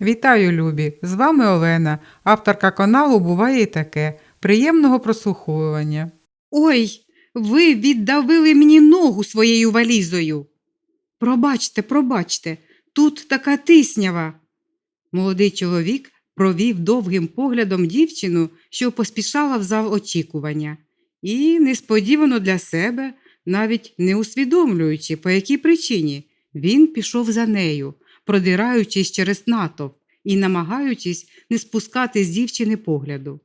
Вітаю, любі! З вами Олена, авторка каналу Буває і таке. Приємного прослуховування. Ой, ви віддавили мені ногу своєю валізою. Пробачте, пробачте, тут така тиснява. Молодий чоловік провів довгим поглядом дівчину, що поспішала в зал очікування, і несподівано для себе, навіть не усвідомлюючи, по якій причині, він пішов за нею, продираючись через натовп і намагаючись не спускати з дівчини погляду.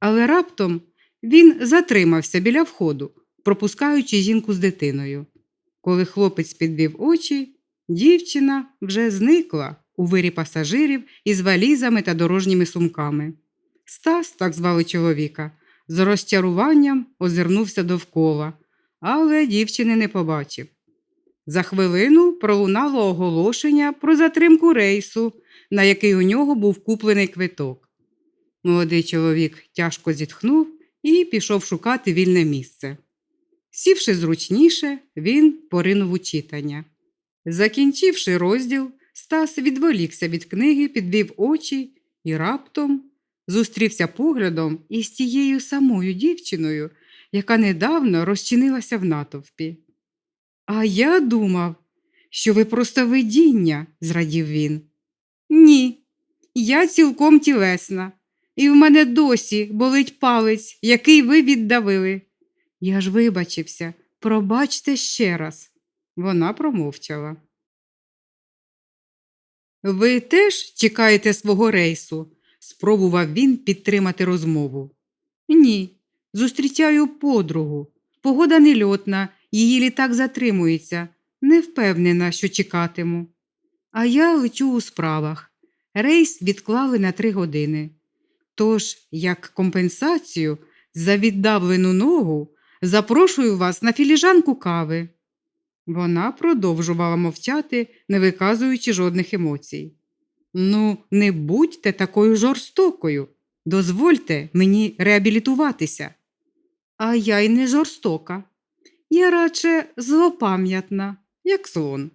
Але раптом він затримався біля входу, пропускаючи жінку з дитиною. Коли хлопець підвів очі, дівчина вже зникла у вирі пасажирів із валізами та дорожніми сумками. Стас, так звали чоловіка, з розчаруванням озирнувся довкола, але дівчини не побачив. За хвилину пролунало оголошення про затримку рейсу, на який у нього був куплений квиток. Молодий чоловік тяжко зітхнув і пішов шукати вільне місце. Сівши зручніше, він поринув у читання. Закінчивши розділ, Стас відволікся від книги, підвів очі і раптом зустрівся поглядом із тією самою дівчиною, яка недавно розчинилася в натовпі. А я думав, що ви просто видіння, зрадів він. Ні, я цілком тілесна, і в мене досі болить палець, який ви віддавили. Я ж вибачився, пробачте ще раз. Вона промовчала. Ви теж чекаєте свого рейсу? спробував він підтримати розмову. Ні, зустрічаю подругу. Погода нельотна, її літак затримується. Не впевнена, що чекатиму. А я лечу у справах. Рейс відклали на три години. Тож, як компенсацію за віддавлену ногу, запрошую вас на філіжанку кави. Вона продовжувала мовчати, не виказуючи жодних емоцій. Ну, не будьте такою жорстокою. Дозвольте мені реабілітуватися. А я й не жорстока. Я радше злопам'ятна, як слон.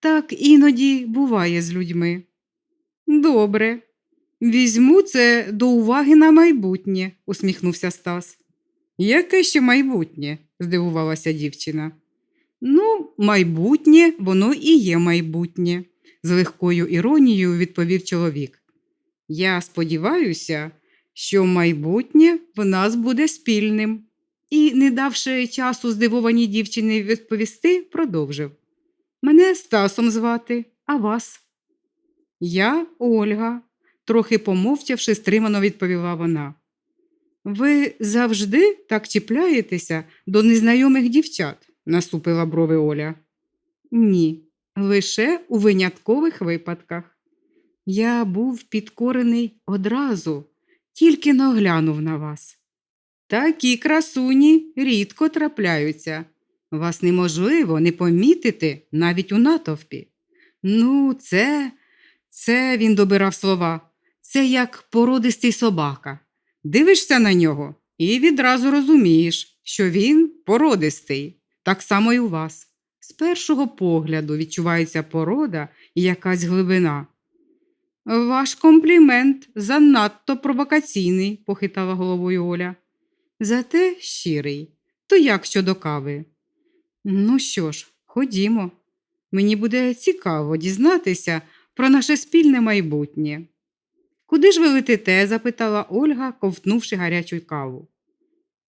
Так іноді буває з людьми. Добре, візьму це до уваги на майбутнє, усміхнувся Стас. Яке ще майбутнє? здивувалася дівчина. Ну, майбутнє, воно і є майбутнє, з легкою іронією відповів чоловік. Я сподіваюся, що майбутнє в нас буде спільним. І, не давши часу здивованій дівчині відповісти, продовжив. Мене Стасом звати, а вас? Я Ольга, трохи помовчавши, стримано відповіла вона. Ви завжди так чіпляєтеся до незнайомих дівчат, насупила брови Оля. Ні, лише у виняткових випадках. Я був підкорений одразу, тільки наглянув на вас. Такі красуні рідко трапляються. Вас неможливо не помітити навіть у натовпі. Ну, це, це він добирав слова. Це як породистий собака. Дивишся на нього і відразу розумієш, що він породистий, так само і у вас. З першого погляду відчувається порода і якась глибина. Ваш комплімент занадто провокаційний, похитала головою Оля. Зате щирий. То як щодо кави? Ну що ж, ходімо. Мені буде цікаво дізнатися про наше спільне майбутнє. Куди ж ви летите? запитала Ольга, ковтнувши гарячу каву.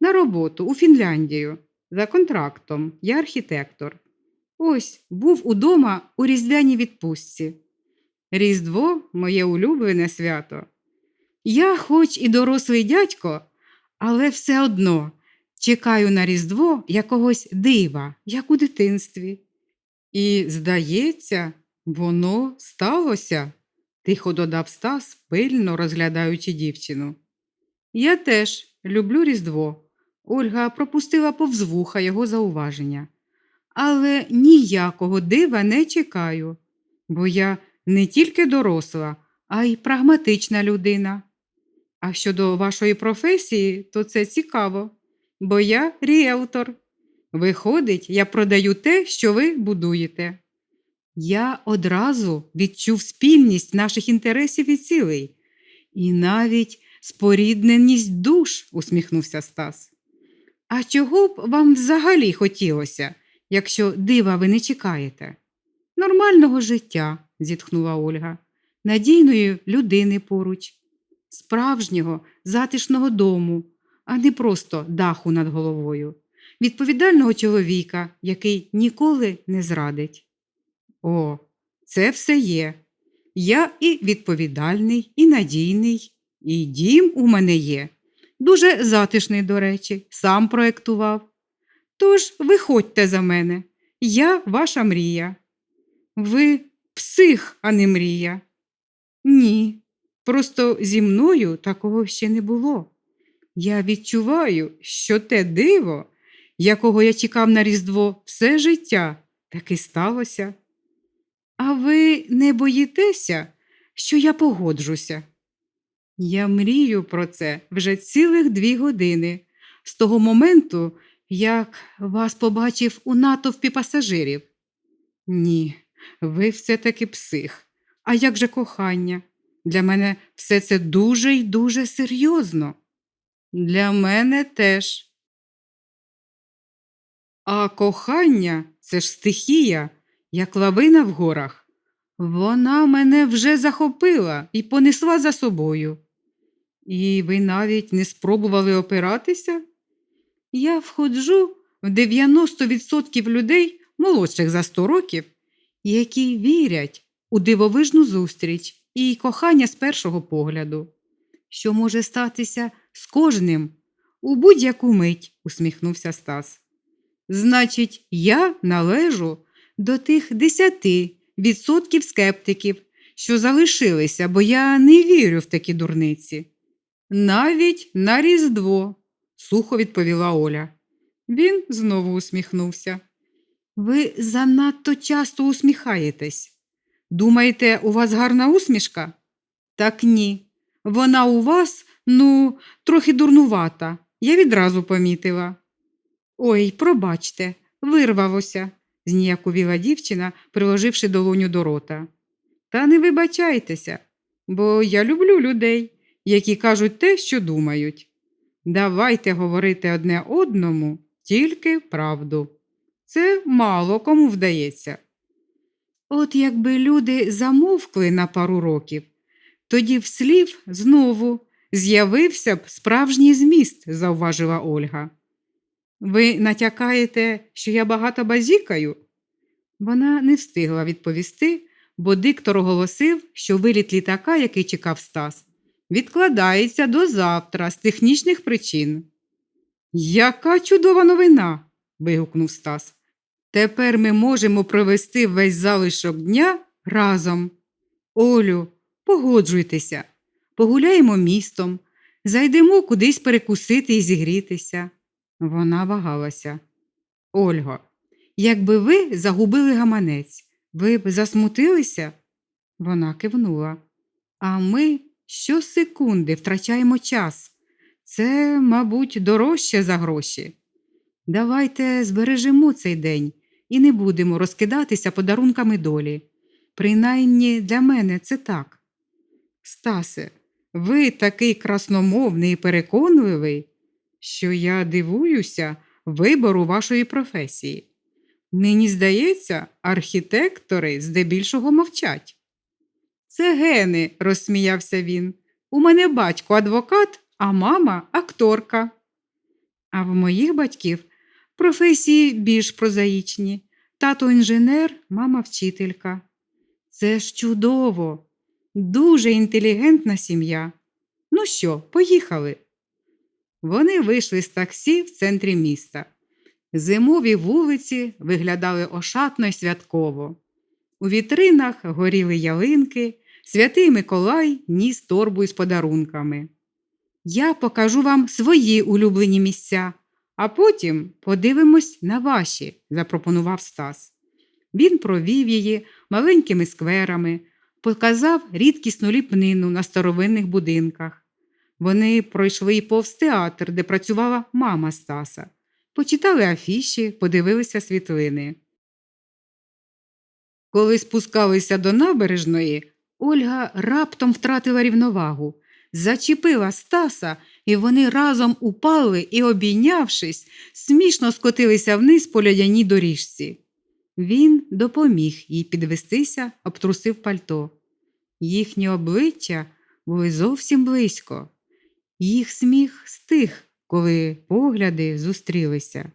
На роботу, у Фінляндію, за контрактом, я архітектор. Ось був удома у різдвяній відпустці. Різдво моє улюблене свято. Я, хоч і дорослий дядько, але все одно чекаю на Різдво якогось дива, як у дитинстві. І, здається, воно сталося, тихо додав Стас, пильно розглядаючи дівчину. Я теж люблю Різдво. Ольга пропустила повз вуха його зауваження. Але ніякого дива не чекаю, бо я не тільки доросла, а й прагматична людина. А щодо вашої професії, то це цікаво, бо я ріелтор. Виходить, я продаю те, що ви будуєте. Я одразу відчув спільність наших інтересів і цілей, і навіть спорідненість душ, усміхнувся Стас. А чого б вам взагалі хотілося, якщо дива ви не чекаєте? Нормального життя, зітхнула Ольга, надійної людини поруч, справжнього, затишного дому, а не просто даху над головою, відповідального чоловіка, який ніколи не зрадить. О, це все є. Я і відповідальний, і надійний, і дім у мене є. Дуже затишний, до речі, сам проектував. Тож виходьте за мене, я ваша мрія. Ви псих, а не мрія. Ні, просто зі мною такого ще не було. Я відчуваю, що те диво, якого я чекав на Різдво все життя, таки сталося. А ви не боїтеся, що я погоджуся? Я мрію про це вже цілих дві години, з того моменту, як вас побачив у натовпі пасажирів. Ні, ви все-таки псих. А як же кохання? Для мене все це дуже й дуже серйозно. Для мене теж. А кохання це ж стихія, як лавина в горах. Вона мене вже захопила і понесла за собою. І ви навіть не спробували опиратися? Я входжу в 90% людей, молодших за 100 років, які вірять у дивовижну зустріч і кохання з першого погляду, що може статися з кожним у будь-яку мить, усміхнувся Стас. Значить, я належу до тих 10% скептиків, що залишилися, бо я не вірю в такі дурниці. Навіть на Різдво, сухо відповіла Оля. Він знову усміхнувся. Ви занадто часто усміхаєтесь. Думаєте, у вас гарна усмішка? Так ні. Вона у вас, ну, трохи дурнувата. Я відразу помітила. Ой, пробачте, вирвалося, зніяковіла дівчина, приложивши долоню до рота. Та не вибачайтеся, бо я люблю людей, які кажуть те, що думають. Давайте говорити одне одному тільки правду. Це мало кому вдається. От якби люди замовкли на пару років, тоді в слів знову з'явився б справжній зміст, зауважила Ольга. Ви натякаєте, що я багато базікаю? Вона не встигла відповісти, бо диктор оголосив, що виліт літака, який чекав Стас, відкладається до завтра з технічних причин. Яка чудова новина. вигукнув Стас. Тепер ми можемо провести весь залишок дня разом. Олю, погоджуйтеся, погуляємо містом, зайдемо кудись перекусити і зігрітися. Вона вагалася. Ольго, якби ви загубили гаманець, ви б засмутилися? Вона кивнула. А ми щосекунди втрачаємо час. Це, мабуть, дорожче за гроші. Давайте збережемо цей день і не будемо розкидатися подарунками долі. Принаймні для мене це так. Стасе, ви такий красномовний і переконливий, що я дивуюся вибору вашої професії. Мені здається, архітектори здебільшого мовчать. Це гени, розсміявся він. У мене батько адвокат, а мама акторка. А в моїх батьків професії більш прозаїчні. Тато інженер, мама вчителька. Це ж чудово, дуже інтелігентна сім'я. Ну що, поїхали? Вони вийшли з таксі в центрі міста. Зимові вулиці виглядали ошатно й святково. У вітринах горіли ялинки, святий Миколай ніс торбу із подарунками. Я покажу вам свої улюблені місця, а потім подивимось на ваші, запропонував Стас. Він провів її маленькими скверами, показав рідкісну ліпнину на старовинних будинках. Вони пройшли й повз театр, де працювала мама Стаса, почитали афіші, подивилися світлини. Коли спускалися до набережної, Ольга раптом втратила рівновагу, зачепила Стаса, і вони разом упали і, обійнявшись, смішно скотилися вниз по лядяній доріжці. Він допоміг їй підвестися, обтрусив пальто. Їхні обличчя були зовсім близько. Їх сміх стих, коли погляди зустрілися.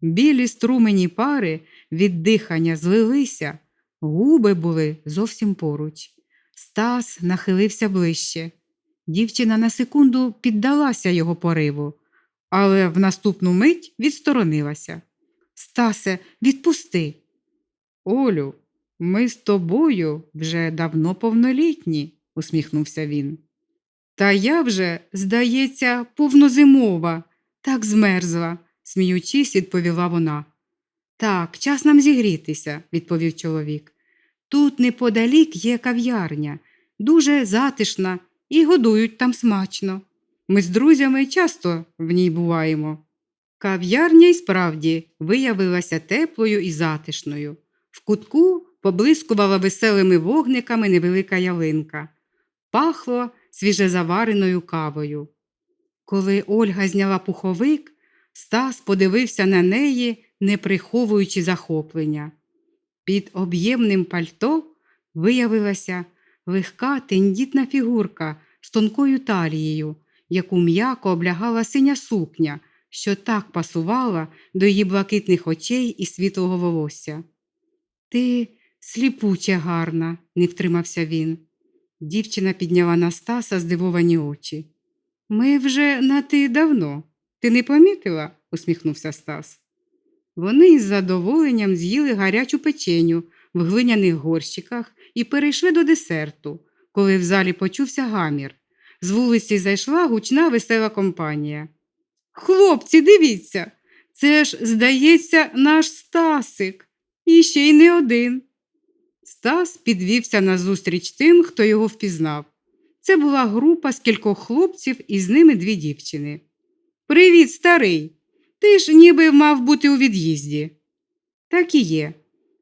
Білі струмені пари від дихання злилися, губи були зовсім поруч. Стас нахилився ближче. Дівчина на секунду піддалася його пориву, але в наступну мить відсторонилася. Стасе, відпусти. Олю, ми з тобою вже давно повнолітні, усміхнувся він. Та я вже, здається, повнозимова, так змерзла, сміючись, відповіла вона. Так, час нам зігрітися, відповів чоловік. Тут неподалік є кав'ярня, дуже затишна і годують там смачно. Ми з друзями часто в ній буваємо. Кав'ярня й справді виявилася теплою і затишною. В кутку поблискувала веселими вогниками невелика ялинка. Пахло свіжезавареною кавою. Коли Ольга зняла пуховик, Стас подивився на неї, не приховуючи захоплення. Під об'ємним пальто виявилася легка тендітна фігурка з тонкою талією, яку м'яко облягала синя сукня, що так пасувала до її блакитних очей і світлого волосся. Ти сліпуче гарна, не втримався він. Дівчина підняла на Стаса здивовані очі. Ми вже на ти давно. Ти не помітила? усміхнувся Стас. Вони із задоволенням з'їли гарячу печеню в глиняних горщиках і перейшли до десерту, коли в залі почувся гамір. З вулиці зайшла гучна весела компанія. Хлопці, дивіться, це ж, здається, наш Стасик. І ще й не один. Стас підвівся назустріч тим, хто його впізнав. Це була група з кількох хлопців і з ними дві дівчини. Привіт, старий. Ти ж ніби мав бути у від'їзді. Так і є.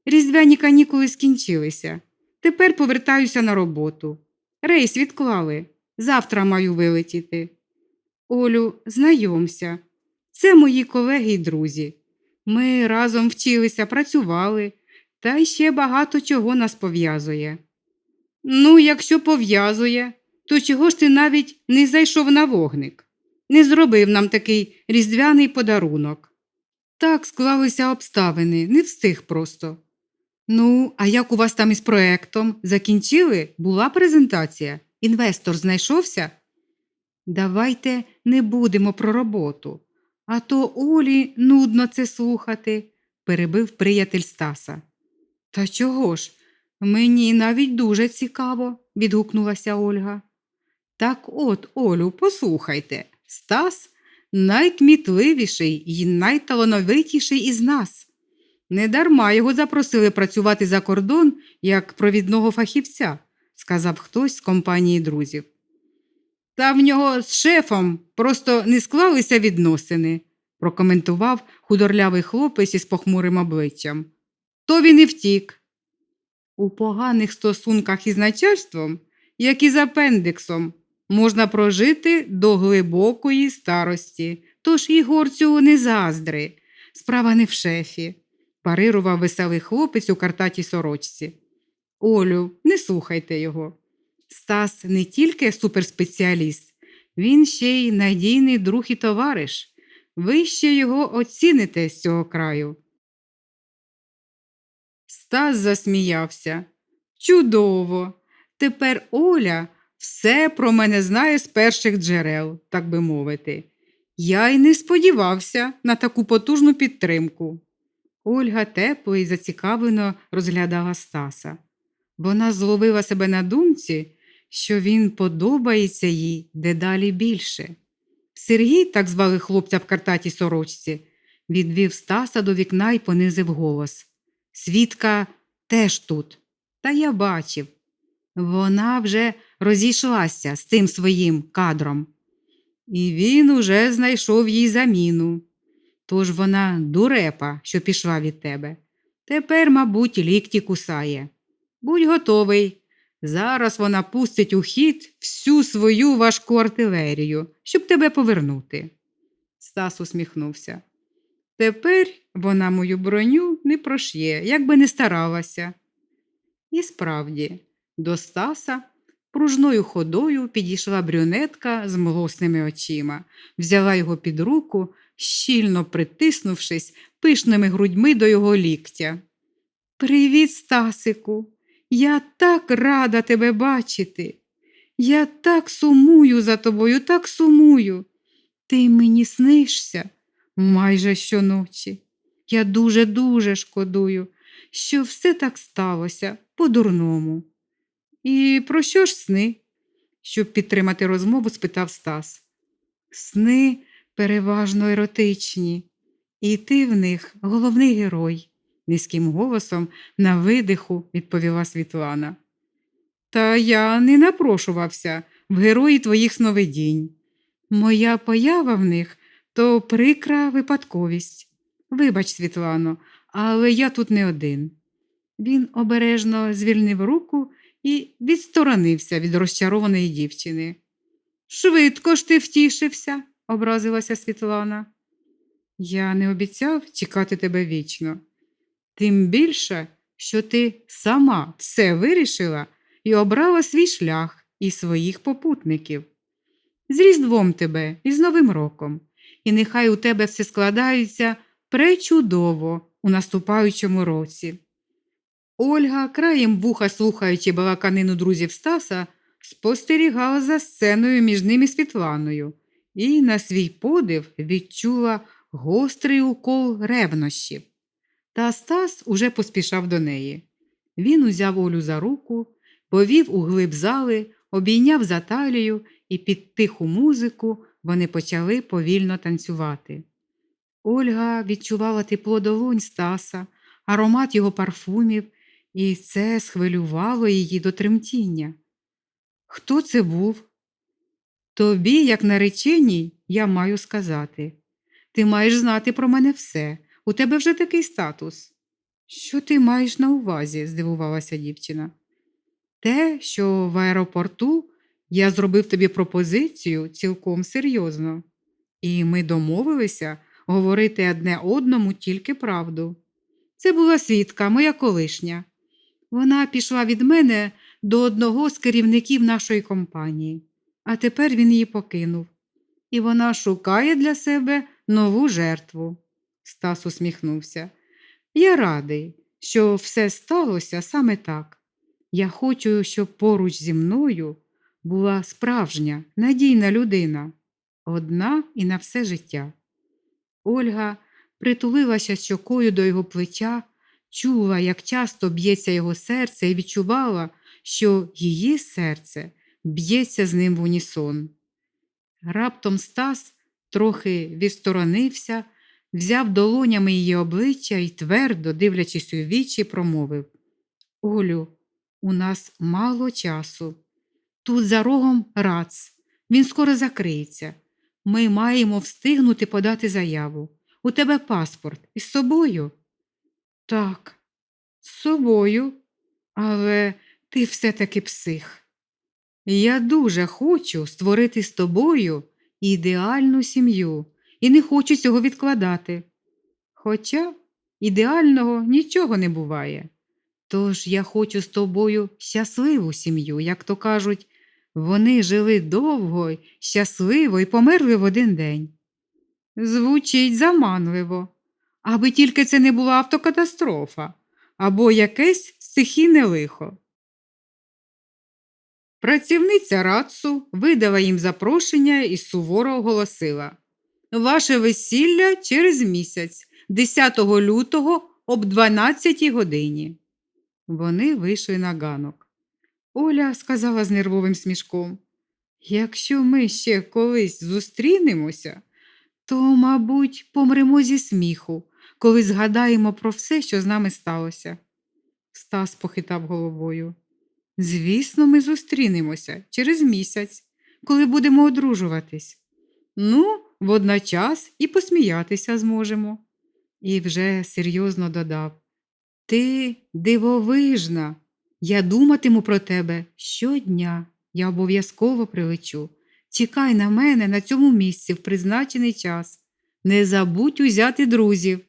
Різдвяні канікули скінчилися. Тепер повертаюся на роботу. Рейс відклали. Завтра маю вилетіти. Олю, знайомся. Це мої колеги й друзі. Ми разом вчилися, працювали, та ще багато чого нас пов'язує. Ну, якщо пов'язує, то чого ж ти навіть не зайшов на вогник? Не зробив нам такий різдвяний подарунок. Так склалися обставини, не встиг просто. Ну, а як у вас там із проектом? Закінчили? Була презентація? Інвестор знайшовся? Давайте не будемо про роботу, а то Олі нудно це слухати, перебив приятель Стаса. Та чого ж? Мені навіть дуже цікаво, відгукнулася Ольга. Так от, Олю, послухайте, Стас найкмітливіший і найталановитіший із нас. Недарма його запросили працювати за кордон як провідного фахівця, сказав хтось з компанії друзів. Та в нього з шефом просто не склалися відносини, прокоментував худорлявий хлопець із похмурим обличчям. То він і втік. У поганих стосунках із начальством, як і з апендиксом, можна прожити до глибокої старості, тож Ігорцю не заздри. Справа не в шефі, парирував веселий хлопець у картатій сорочці. Олю, не слухайте його. Стас не тільки суперспеціаліст, він ще й надійний друг і товариш. Ви ще його оціните з цього краю. Стас засміявся. Чудово! Тепер Оля все про мене знає з перших джерел, так би мовити. Я й не сподівався на таку потужну підтримку. Ольга тепло і зацікавлено розглядала Стаса. Вона зловила себе на думці, що він подобається їй дедалі більше. Сергій, так звали хлопця в картатій сорочці, відвів Стаса до вікна і понизив голос. Свідка теж тут. Та я бачив. Вона вже розійшлася з тим своїм кадром. І він уже знайшов їй заміну. Тож вона дурепа, що пішла від тебе. Тепер, мабуть, лікті кусає. Будь готовий. Зараз вона пустить у хід всю свою важку артилерію, щоб тебе повернути. Стас усміхнувся. Тепер вона мою броню не прошє, як би не старалася. І справді, до Стаса пружною ходою підійшла брюнетка з млосними очима, взяла його під руку, щільно притиснувшись пишними грудьми до його ліктя. Привіт, Стасику! Я так рада тебе бачити. Я так сумую за тобою, так сумую. Ти мені снишся майже щоночі. Я дуже-дуже шкодую, що все так сталося по-дурному. І про що ж сни? Щоб підтримати розмову, спитав Стас. Сни переважно еротичні, і ти в них головний герой, низьким голосом на видиху відповіла Світлана. Та я не напрошувався в герої твоїх сновидінь. Моя поява в них то прикра випадковість. Вибач, Світлано, але я тут не один. Він обережно звільнив руку і відсторонився від розчарованої дівчини. Швидко ж ти втішився, образилася Світлана. Я не обіцяв чекати тебе вічно. Тим більше, що ти сама все вирішила і обрала свій шлях і своїх попутників. З Різдвом тебе і з Новим роком, і нехай у тебе все складається пречудово у наступаючому році. Ольга, краєм вуха слухаючи балаканину друзів Стаса, спостерігала за сценою між ними Світланою і на свій подив відчула гострий укол ревнощів. Та Стас уже поспішав до неї. Він узяв Олю за руку, повів у глиб зали, обійняв за талію, і під тиху музику вони почали повільно танцювати. Ольга відчувала тепло долонь Стаса, аромат його парфумів, і це схвилювало її до тремтіння. Хто це був? Тобі, як нареченій, я маю сказати. Ти маєш знати про мене все. У тебе вже такий статус. Що ти маєш на увазі? здивувалася дівчина. Те, що в аеропорту я зробив тобі пропозицію цілком серйозно, і ми домовилися говорити одне одному тільки правду. Це була свідка, моя колишня. Вона пішла від мене до одного з керівників нашої компанії, а тепер він її покинув. І вона шукає для себе нову жертву. Стас усміхнувся. Я радий, що все сталося саме так. Я хочу, щоб поруч зі мною була справжня, надійна людина, одна і на все життя. Ольга притулилася щокою до його плеча, чула, як часто б'ється його серце, і відчувала, що її серце б'ється з ним в унісон. Раптом Стас трохи відсторонився, взяв долонями її обличчя і твердо, дивлячись у вічі, промовив Олю, у нас мало часу. Тут за рогом рац, він скоро закриється. Ми маємо встигнути подати заяву. У тебе паспорт із собою? Так, з собою, але ти все-таки псих. Я дуже хочу створити з тобою ідеальну сім'ю і не хочу цього відкладати. Хоча ідеального нічого не буває. Тож я хочу з тобою щасливу сім'ю, як то кажуть, вони жили довго, щасливо і померли в один день. Звучить заманливо, аби тільки це не була автокатастрофа або якесь стихійне лихо. Працівниця Рацу видала їм запрошення і суворо оголосила Ваше весілля через місяць, 10 лютого об 12 годині. Вони вийшли на ганок. Оля сказала з нервовим смішком Якщо ми ще колись зустрінемося, то, мабуть, помремо зі сміху, коли згадаємо про все, що з нами сталося. Стас похитав головою. Звісно, ми зустрінемося через місяць, коли будемо одружуватись. Ну, водночас і посміятися зможемо. І вже серйозно додав. Ти дивовижна. Я думатиму про тебе щодня. Я обов'язково прилечу. Чекай на мене на цьому місці в призначений час. Не забудь узяти друзів.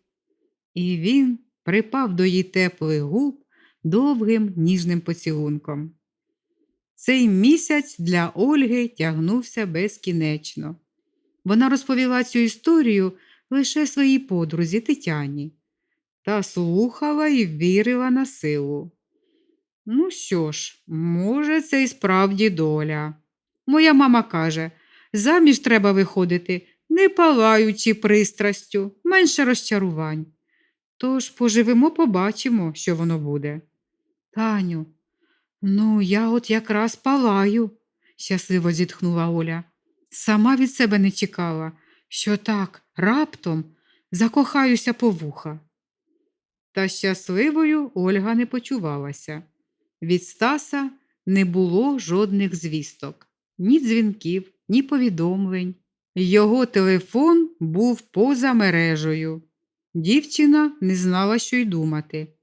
І він припав до її теплих губ довгим ніжним поцілунком. Цей місяць для Ольги тягнувся безкінечно. Вона розповіла цю історію лише своїй подрузі Тетяні та слухала і вірила на силу. Ну що ж, може, це і справді доля. Моя мама каже, заміж треба виходити, не палаючи пристрастю, менше розчарувань. Тож поживемо, побачимо, що воно буде. Таню, ну я от якраз палаю, щасливо зітхнула Оля. Сама від себе не чекала, що так раптом закохаюся по вуха. Та щасливою Ольга не почувалася. Від Стаса не було жодних звісток, ні дзвінків, ні повідомлень. Його телефон був поза мережею. Дівчина не знала, що й думати.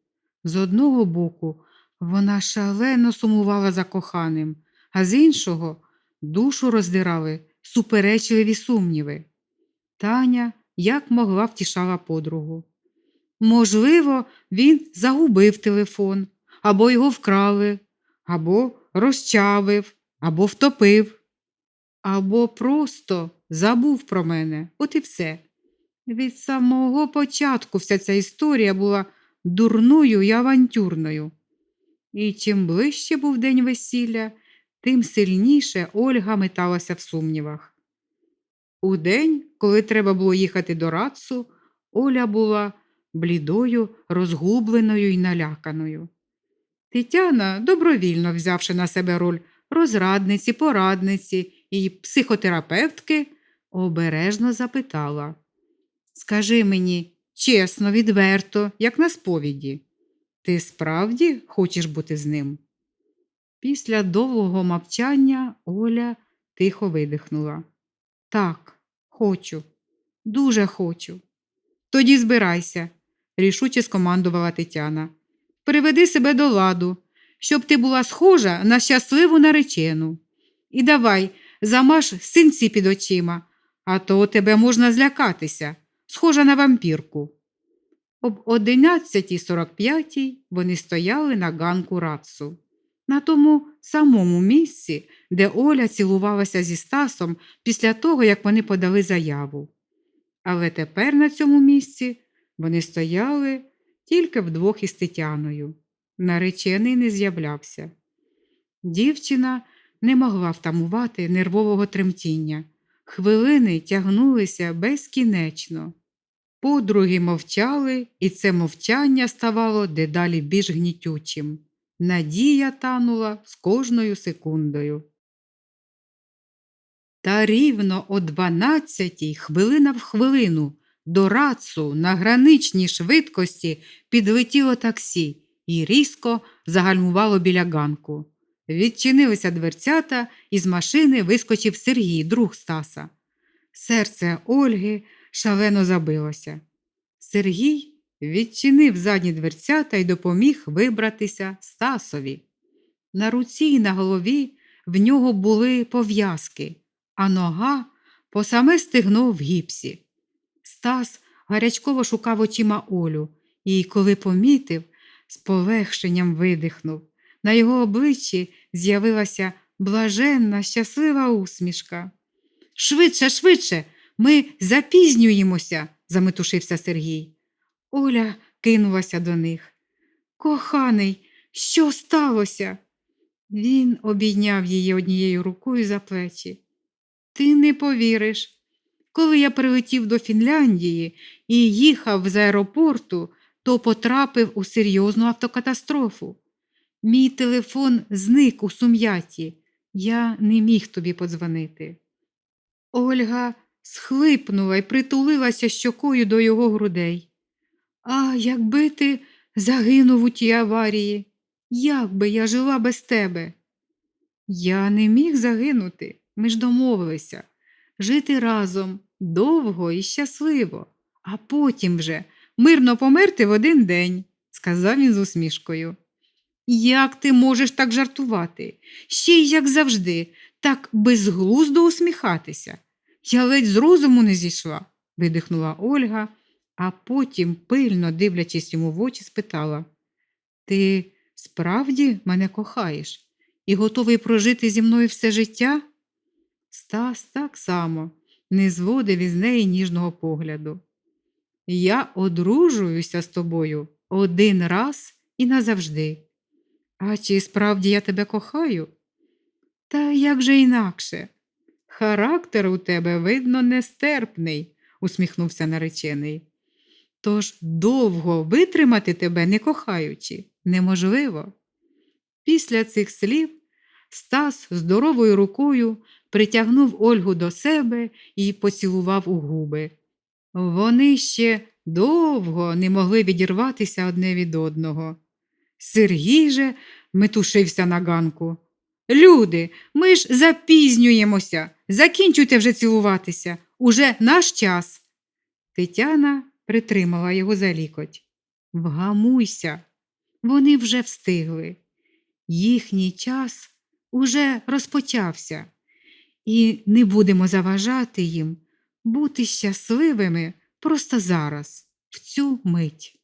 З одного боку, вона шалено сумувала за коханим, а з іншого душу роздирали суперечливі сумніви. Таня як могла втішала подругу. Можливо, він загубив телефон, або його вкрали, або розчавив, або втопив, або просто забув про мене. От і все. Від самого початку вся ця історія була дурною і авантюрною. І чим ближче був день весілля, тим сильніше Ольга металася в сумнівах. У день, коли треба було їхати до Рацу, Оля була блідою, розгубленою і наляканою. Тетяна, добровільно взявши на себе роль розрадниці, порадниці і психотерапевтки, обережно запитала Скажи мені чесно, відверто, як на сповіді, ти справді хочеш бути з ним? Після довгого мовчання Оля тихо видихнула. Так, хочу, дуже хочу. Тоді збирайся, рішуче скомандувала Тетяна. Приведи себе до ладу, щоб ти була схожа на щасливу наречену. І давай замаж синці під очима, а то тебе можна злякатися, схожа на вампірку. Об 11.45 вони стояли на ганку рацу, на тому самому місці, де Оля цілувалася зі Стасом після того, як вони подали заяву. Але тепер на цьому місці вони стояли тільки вдвох із Тетяною. Наречений не з'являвся. Дівчина не могла втамувати нервового тремтіння. Хвилини тягнулися безкінечно. Подруги мовчали, і це мовчання ставало дедалі більш гнітючим. Надія танула з кожною секундою. Та рівно о дванадцятій, хвилина в хвилину, до рацу на граничній швидкості підлетіло таксі і різко загальмувало біля ганку. Відчинилися дверцята, і з машини вискочив Сергій, друг Стаса. Серце Ольги шалено забилося. Сергій відчинив задні дверцята і допоміг вибратися Стасові. На руці і на голові в нього були пов'язки, а нога по саме стигно в гіпсі. Стас гарячково шукав очима Олю і, коли помітив, з полегшенням видихнув. На його обличчі з'явилася блаженна, щаслива усмішка. Швидше, швидше, ми запізнюємося, заметушився Сергій. Оля кинулася до них. Коханий, що сталося? Він обійняв її однією рукою за плечі. Ти не повіриш. Коли я прилетів до Фінляндії і їхав з аеропорту, то потрапив у серйозну автокатастрофу. Мій телефон зник у сум'яті. Я не міг тобі подзвонити. Ольга схлипнула і притулилася щокою до його грудей. А якби ти загинув у тій аварії, як би я жила без тебе? Я не міг загинути, ми ж домовилися жити разом довго і щасливо, а потім вже мирно померти в один день, сказав він з усмішкою. Як ти можеш так жартувати? Ще й як завжди, так безглуздо усміхатися. Я ледь з розуму не зійшла, видихнула Ольга, а потім, пильно дивлячись йому в очі, спитала Ти справді мене кохаєш і готовий прожити зі мною все життя? Стас так само не зводив із неї ніжного погляду. Я одружуюся з тобою один раз і назавжди. А чи справді я тебе кохаю? Та як же інакше? Характер у тебе, видно, нестерпний, усміхнувся наречений. Тож довго витримати тебе, не кохаючи, неможливо. Після цих слів Стас здоровою рукою притягнув Ольгу до себе і поцілував у губи. Вони ще довго не могли відірватися одне від одного. Сергій же метушився на ганку. Люди, ми ж запізнюємося. Закінчуйте вже цілуватися. Уже наш час. Тетяна притримала його за лікоть. Вгамуйся. Вони вже встигли. Їхній час уже розпочався, і не будемо заважати їм бути щасливими просто зараз, в цю мить.